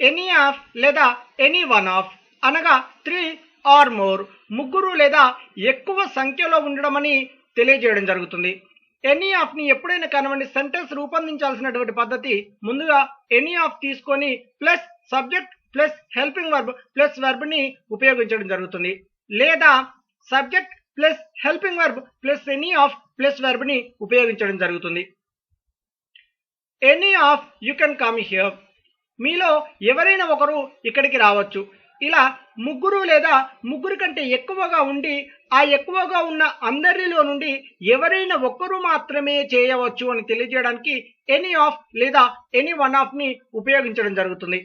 Any of లేదా any one of అనగా three or more ముగ్గురు లేదా ఎక్కువ సంఖ్యలో ఉండడం అని తెలియజేయడం జరుగుతుంది. ఎనీ ఆఫ్ని ఎప్పుడైనా కనవండి సెంటెన్స్ రూపొందించాల్సినటువంటి పద్ధతి ముందుగా ఎనీ ఆఫ్ తీసుకొని plus subject plus helping verb plus వర్బ్ని ఉపయోగించడం జరుగుతుంది. లేదా subject plus helping verb plus any of plus వర్బ్ని ఉపయోగించడం జరుగుతుంది. Any of you can come here మీలో ఎవరైనా ఒకరు ఇక్కడికి రావచ్చు. ఇలా ముగ్గురు లేదా ముగ్గురు కంటే ఎక్కువగా ఉండి ఆ ఎక్కువగా ఉన్న అందరిలో నుండి ఎవరైనా ఒక్కరు మాత్రమే చేయవచ్చు అని తెలియజేయడానికి ఎనీ ఆఫ్ లేదా ఎనీ వన్ ఆఫ్ని ఉపయోగించడం జరుగుతుంది.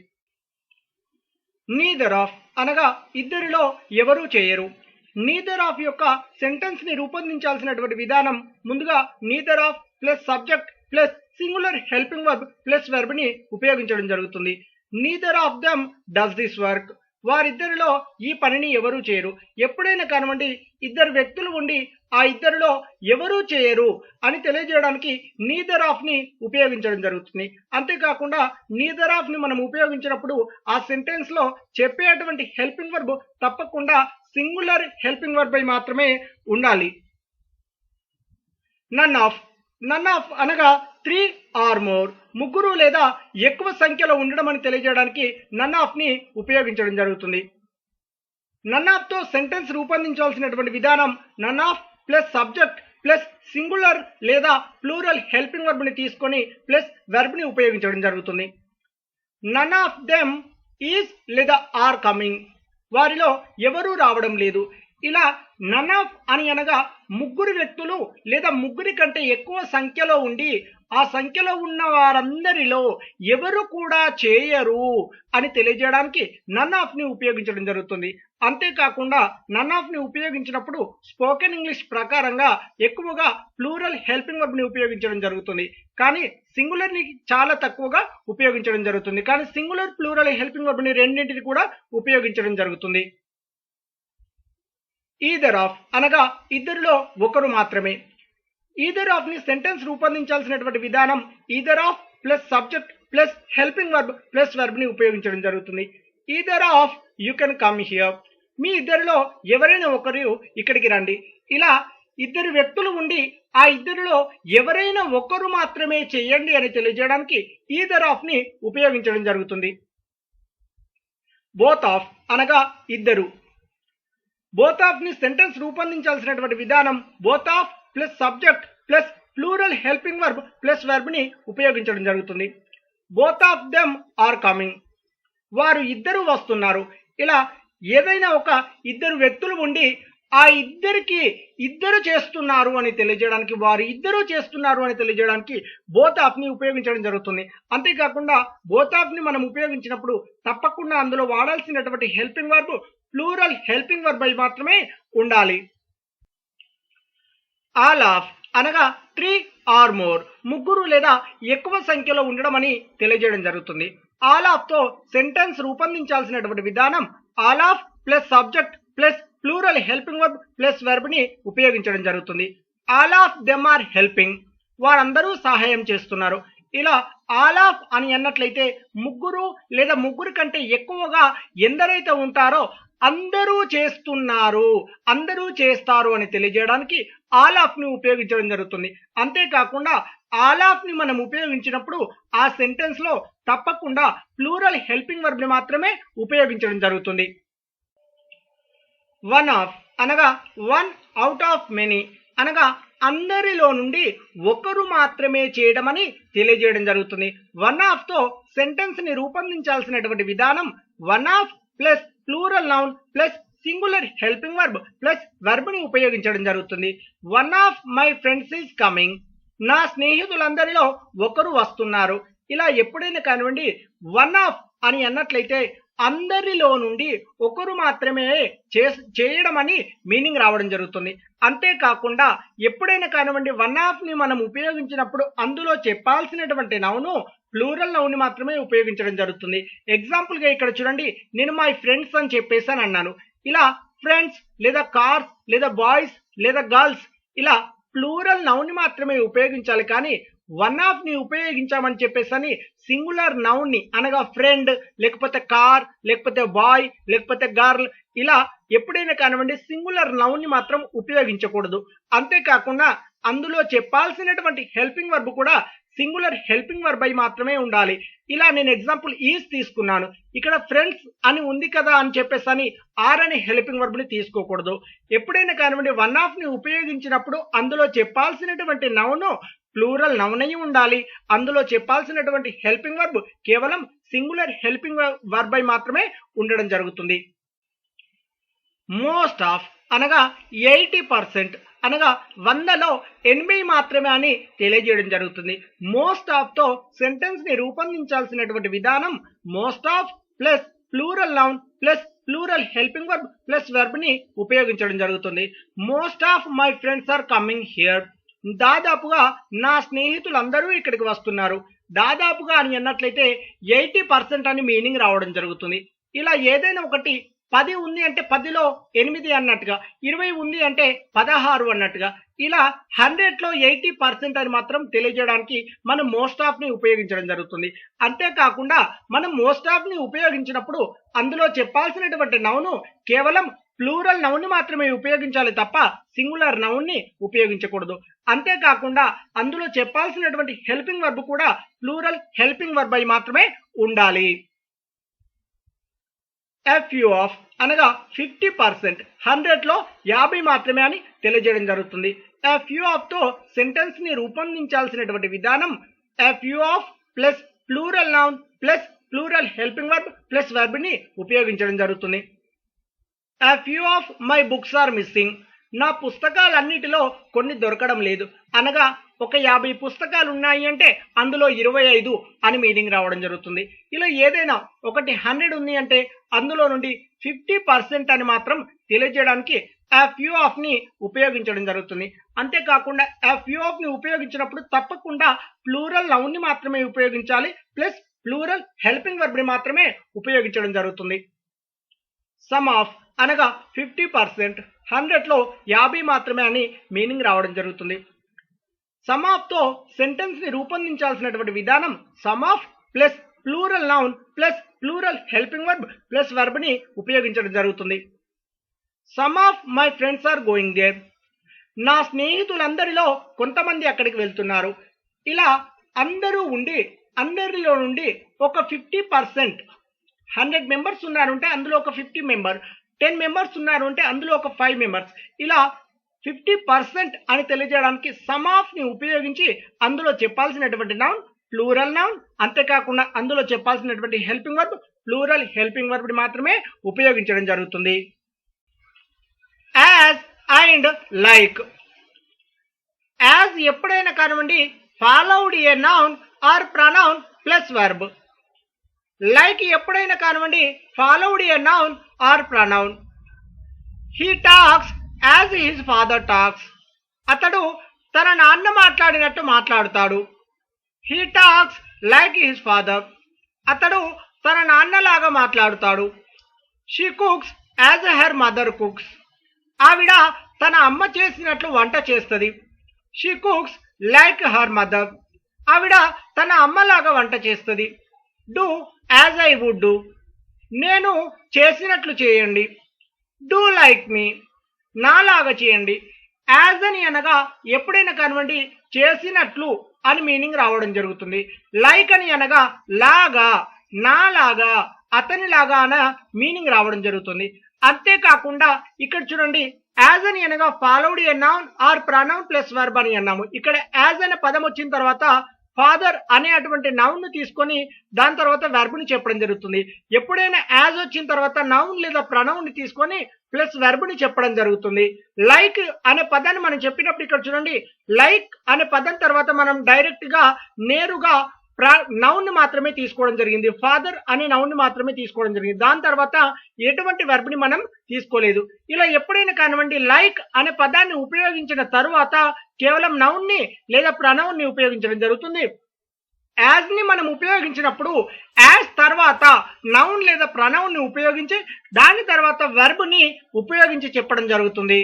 నీదర్ ఆఫ్ అనగా ఇద్దరిలో ఎవరూ చేయరు. నీదర్ ఆఫ్ యొక్క సెంటెన్స్ని రూపొందించాల్సినటువంటి విధానం ముందుగా neither of plus subject plus singular helping verb plus వెర్బ్ని ఉపయోగించడం జరుగుతుంది. Neither of them does this work వారిద్దరిలో ఈ పనిని ఎవరూ చేయరు. ఎప్పుడైనా కానివ్వండి ఇద్దరు వ్యక్తులు ఉండి ఆ ఇద్దరిలో ఎవరూ చేయరు అని తెలియజేయడానికి నీదర్ ఆఫ్ని ఉపయోగించడం జరుగుతుంది. అంతేకాకుండా నీదర్ ఆఫ్ని మనం ఉపయోగించినప్పుడు ఆ సెంటెన్స్లో చెప్పేటువంటి హెల్పింగ్ వర్బ్ తప్పకుండా సింగులర్ హెల్పింగ్ వర్బ్ అయి మాత్రమే ఉండాలి. నన్ ఆఫ్ నన్ ఆఫ్ అనగా త్రీ ఆర్ మోర్. ముగ్గురు లేదా ఎక్కువ సంఖ్యలో ఉండడం అని తెలియజేయడానికి నన్ ఆఫ్ని ఉపయోగించడం జరుగుతుంది. నన్ ఆఫ్తో సెంటెన్స్ రూపొందించాల్సినటువంటి విధానం none of plus subject plus singular లేదా ప్లూరల్ హెల్పింగ్ వర్బ్ని తీసుకొని ప్లస్ వెర్బ్ని ఉపయోగించడం జరుగుతుంది. నన్ ఆఫ్ దెమ్ ఈజ్ లేదా ఆర్ కమింగ్. వారిలో ఎవరూ రావడం లేదు. ఇలా నన్ ఆఫ్ అని అనగా ముగ్గురు వ్యక్తులు లేదా ముగ్గురి కంటే ఎక్కువ సంఖ్యలో ఉండి ఆ సంఖ్యలో ఉన్న వారందరిలో ఎవరు కూడా చేయరు అని తెలియజేయడానికి నన్ ఆఫ్ని ఉపయోగించడం జరుగుతుంది. అంతేకాకుండా నన్ ఆఫ్ని ఉపయోగించినప్పుడు స్పోకెన్ ఇంగ్లీష్ ప్రకారంగా ఎక్కువగా ప్లూరల్ హెల్పింగ్ వర్బ్ని ఉపయోగించడం జరుగుతుంది. కానీ సింగులర్ని చాలా తక్కువగా ఉపయోగించడం జరుగుతుంది. కానీ సింగులర్ ప్లూరల్ హెల్పింగ్ వర్బ్ని రెండింటిని కూడా ఉపయోగించడం జరుగుతుంది. ఈదర్ ఆఫ్ అనగా ఇద్దరిలో ఒకరు మాత్రమే. ఈదర్ ఆఫ్ని సెంటెన్స్ రూపొందించాల్సినటువంటి విధానం either of plus subject plus helping verb plus వర్బ్ని ఉపయోగించడం జరుగుతుంది. Either of you can come here మీ ఇద్దరిలో ఎవరైనా ఒకరు ఇక్కడికి రండి. ఇలా ఇద్దరు వ్యక్తులు ఉండి ఆ ఇద్దరిలో ఎవరైనా ఒకరు మాత్రమే చేయండి అని తెలియజేయడానికి ఈదర్ ఆఫ్ని ఉపయోగించడం జరుగుతుంది. బోత్ ఆఫ్ అనగా ఇద్దరు. బోత్ ఆఫ్ని సెంటెన్స్ రూపొందించాల్సినటువంటి విధానం both of plus subject plus plural helping verb plus వర్బ్ని ఉపయోగించడం జరుగుతుంది. Both of them are coming. వారు ఇద్దరు వస్తున్నారు. ఇలా ఏదైనా ఒక ఇద్దరు వ్యక్తులు ఉండి ఆ ఇద్దరికి ఇద్దరు చేస్తున్నారు అని తెలియజేయడానికి వారు ఇద్దరు చేస్తున్నారు అని తెలియజేయడానికి బోత్ ఆఫ్ని ఉపయోగించడం జరుగుతుంది. అంతేకాకుండా బోత్ ఆఫ్ని మనం ఉపయోగించినప్పుడు తప్పకుండా అందులో వాడాల్సినటువంటి helping verb plural helping verb అయి మాత్రమే ఉండాలి. ఆల్ ఆఫ్ అనగా త్రీ ఆర్ మోర్ ముగ్గురు లేదా ఎక్కువ సంఖ్యలో ఉండడం అని తెలియజేయడం జరుగుతుంది. ఆల్ ఆఫ్తో సెంటెన్స్ రూపొందించాల్సినటువంటి విధానం all of plus subject plus plural helping verb plus వెర్బ్ని ఉపయోగించడం జరుగుతుంది. All of them are helping వారందరూ సహాయం చేస్తున్నారు. ఇలా ఆల్ ఆఫ్ అని అన్నట్లయితే ముగ్గురు లేదా ముగ్గురు కంటే ఎక్కువగా ఎందరైతే ఉంటారో అందరూ చేస్తున్నారు అందరూ చేస్తారు అని తెలియజేయడానికి ఆల్ ఆఫ్ని ఉపయోగించడం జరుగుతుంది. అంతేకాకుండా ఆల్ ఆఫ్ని మనం ఉపయోగించినప్పుడు ఆ సెంటెన్స్లో తప్పకుండా ప్లూరల్ హెల్పింగ్ వర్బ్ని మాత్రమే ఉపయోగించడం జరుగుతుంది. వన్ ఆఫ్ అనగా వన్ అవుట్ ఆఫ్ మెనీ అనగా అందరిలో నుండి ఒకరు మాత్రమే చేయడం అని తెలియజేయడం జరుగుతుంది. వన్ ఆఫ్తో సెంటెన్స్ని రూపొందించాల్సినటువంటి విధానం one of plus plural noun plus singular helping verb plus వర్బ్ని ఉపయోగించడం జరుగుతుంది. One of my friends is coming. నా స్నేహితులందరిలో ఒకరు వస్తున్నారు. ఇలా ఎప్పుడైనా కానివ్వండి వన్ ఆఫ్ అని అన్నట్లయితే అందరిలో నుండి ఒకరు మాత్రమే చే- చేయడం అని మీనింగ్ రావడం జరుగుతుంది. అంతేకాకుండా ఎప్పుడైనా కానివ్వండి వన్ ఆఫ్ని మనం ఉపయోగించినప్పుడు అందులో చెప్పాల్సినటువంటి నౌను ప్లూరల్ నౌన్ మాత్రమే ఉపయోగించడం జరుగుతుంది. ఎగ్జాంపుల్గా ఇక్కడ చూడండి. నేను మై ఫ్రెండ్స్ అని చెప్పేసాను అన్నాను. ఇలా ఫ్రెండ్స్ లేదా కార్స్ లేదా బాయ్స్ లేదా గర్ల్స్ ఇలా ప్లూరల్ నౌన్ మాత్రమే ఉపయోగించాలి కానీ వన్ ఆఫ్ని ఉపయోగించామని చెప్పేసి అని సింగులర్ నౌన్ని అనగా ఫ్రెండ్ లేకపోతే కార్ లేకపోతే బాయ్ లేకపోతే గర్ల్ ఇలా ఎప్పుడైనా కానివ్వండి సింగులర్ నౌన్ని మాత్రం ఉపయోగించకూడదు. అంతేకాకుండా అందులో చెప్పాల్సినటువంటి హెల్పింగ్ వర్బ్ కూడా సింగులర్ హెల్పింగ్ వర్బ్ అయి మాత్రమే ఉండాలి. ఇలా నేను ఎగ్జాంపుల్ ఈజ్ తీసుకున్నాను. ఇక్కడ ఫ్రెండ్స్ అని ఉంది కదా అని చెప్పేసి అని ఆర్ అనే హెల్పింగ్ వర్బ్ని తీసుకోకూడదు. ఎప్పుడైనా కానివ్వండి వన్ ఆఫ్ని ఉపయోగించినప్పుడు అందులో చెప్పాల్సినటువంటి నౌను ప్లూరల్ నౌన్ ఉండాలి. అందులో చెప్పాల్సినటువంటి హెల్పింగ్ వర్బ్ కేవలం సింగులర్ హెల్పింగ్ వర్బ్ అయి మాత్రమే ఉండడం జరుగుతుంది. మోస్ట్ ఆఫ్ అనగా ఎయిటీ పర్సెంట్ అనగా వందలో ఎనిమిది మాత్రమే అని తెలియజేయడం జరుగుతుంది. మోస్ట్ ఆఫ్తో సెంటెన్స్ని రూపొందించాల్సినటువంటి విధానం most of plus plural noun plus plural helping verb plus వెర్బ్ని ఉపయోగించడం జరుగుతుంది. Most of my friends are coming here దాదాపుగా నా స్నేహితులందరూ ఇక్కడికి వస్తున్నారు. దాదాపుగా అని అన్నట్లయితే ఎయిటీ పర్సెంట్ అని మీనింగ్ రావడం జరుగుతుంది. ఇలా ఏదైనా ఒకటి పది ఉంది అంటే పదిలో ఎనిమిది అన్నట్టుగా ఇరవై ఉంది అంటే పదహారు అన్నట్టుగా. ఇలా హండ్రెడ్లో ఎయిటీ పర్సెంట్ అని మాత్రం తెలియజేయడానికి మనం మోస్ట్ ఆఫ్ని ఉపయోగించడం జరుగుతుంది. అంతేకాకుండా మనం మోస్ట్ ఆఫ్ని ఉపయోగించినప్పుడు అందులో చెప్పాల్సినటువంటి నౌను కేవలం ప్లూరల్ నౌన్ మాత్రమే ఉపయోగించాలి తప్ప సింగులర్ నౌన్ని ఉపయోగించకూడదు. అంతేకాకుండా అందులో చెప్పాల్సినటువంటి హెల్పింగ్ వర్బ్ కూడా ప్లూరల్ హెల్పింగ్ వర్బ్ అయి మాత్రమే ఉండాలి. ఎఫ్యూ ఆఫ్ అనగా ఫిఫ్టీ పర్సెంట్ హండ్రెడ్లో యాభై మాత్రమే అని తెలియజేయడం జరుగుతుంది. ఎఫ్యూ ఆఫ్తో సెంటెన్స్ని రూపొందించాల్సినటువంటి విధానం a few of plus plural noun plus plural helping verb plus వర్బ్ని ఉపయోగించడం జరుగుతుంది. A few of my books are missing నా పుస్తకాలన్నిటిలో కొన్ని దొరకడం లేదు. అనగా ఒక యాభై పుస్తకాలు ఉన్నాయి అంటే అందులో ఇరవై ఐదు అని మీనింగ్ రావడం జరుగుతుంది. ఇలా ఏదైనా ఒకటి హండ్రెడ్ ఉంది అంటే అందులో నుండి ఫిఫ్టీ పర్సెంట్ అని మాత్రం తెలియజేయడానికి ఆ ఫ్యూ ఆఫ్ని ఉపయోగించడం జరుగుతుంది. అంతేకాకుండా ఆ ఫ్యూ ఆఫ్ని ఉపయోగించినప్పుడు తప్పకుండా ప్లూరల్ నౌన్ని మాత్రమే ఉపయోగించాలి ప్లస్ ప్లూరల్ హెల్పింగ్ వర్బ్ని మాత్రమే ఉపయోగించడం జరుగుతుంది. సమ్ ఆఫ్ అనగా ఫిఫ్టీ పర్సెంట్. హండ్రెడ్లో యాభై మాత్రమే అని మీనింగ్ రావడం జరుగుతుంది. సమ్ ఆఫ్తో సెంటెన్స్ని రూపొందించాల్సినటువంటి విధానం some of plus plural noun plus plural helping verb plus వర్బ్ని ఉపయోగించడం జరుగుతుంది. Some of my friends are going there. నా స్నేహితులందరిలో కొంతమంది అక్కడికి వెళ్తున్నారు. ఇలా అందరూ ఉండి అందరిలో నుండి ఒక ఫిఫ్టీ పర్సెంట్ హండ్రెడ్ మెంబర్స్ ఉన్నారంటే అందులో ఒక ఫిఫ్టీ మెంబర్ టెన్ మెంబర్స్ ఉన్నారు అంటే అందులో ఒక ఫైవ్ మెంబర్స్. ఇలా ఫిఫ్టీ పర్సెంట్ అని తెలియజేయడానికి సమ్ ఆఫ్ని ఉపయోగించి అందులో చెప్పాల్సినటువంటి నౌన్ ప్లూరల్ నౌన్ అంతేకాకుండా అందులో చెప్పాల్సినటువంటి helping verb plural helping verb మాత్రమే ఉపయోగించడం జరుగుతుంది. As and like. యాజ్ ఎప్పుడైనా కానివ్వండి followed a noun or pronoun plus verb. Like ఎప్పుడైనా కానివ్వండి followed a noun or pronoun he talks as his father talks అతడు తన నాన్న మాట్లాడినట్టు మాట్లాడుతాడు. He talks like his father అతడు తన నాన్నలాగా మాట్లాడుతాడు. She cooks as her mother cooks ఆవిడ తన అమ్మ చేసినట్లు వంట చేస్తుంది. She cooks like her mother ఆవిడ తన అమ్మలాగా వంట చేస్తుంది. Do as I would do నేను చేసినట్లు చేయండి. డూ లైక్ మీ నాలాగా చేయండి. యాజ్ అని అనగా ఎప్పుడైనా కానివ్వండి చేసినట్లు అని మీనింగ్ రావడం జరుగుతుంది. లైక్ అని అనగా లాగా నాలాగా అతనిలాగా అన మీనింగ్ రావడం జరుగుతుంది. అంతేకాకుండా ఇక్కడ చూడండి యాజ్ అని అనగా followed a noun or pronoun plus verb అని అన్నాము. ఇక్కడ యాజ్ అనే పదం వచ్చిన తర్వాత ఫాదర్ అనే అటువంటి నౌన్ను తీసుకొని దాని తర్వాత వెర్బుని చెప్పడం జరుగుతుంది. ఎప్పుడైనా యాజ్ వచ్చిన తర్వాత నౌన్ లేదా ప్రణౌన్ని తీసుకొని ప్లస్ వెర్బుని చెప్పడం జరుగుతుంది. లైక్ అనే పదాన్ని మనం చెప్పినప్పుడు ఇక్కడ చూడండి. లైక్ అనే పదం తర్వాత మనం డైరెక్ట్గా నేరుగా నౌన్ని మాత్రమే తీసుకోవడం జరిగింది. ఫాదర్ అనే నౌన్ని మాత్రమే తీసుకోవడం జరిగింది. దాని తర్వాత ఎటువంటి వెర్బ్ని మనం తీసుకోలేదు. ఇలా ఎప్పుడైనా కానివ్వండి లైక్ అనే పదాన్ని ఉపయోగించిన తరువాత కేవలం నౌన్ని లేదా ప్రనౌన్ని ఉపయోగించడం జరుగుతుంది. యాజ్ని మనం ఉపయోగించినప్పుడు యాజ్ తర్వాత నౌన్ లేదా ప్రనౌన్ని ఉపయోగించి దాని తర్వాత వెర్బ్ని ఉపయోగించి చెప్పడం జరుగుతుంది.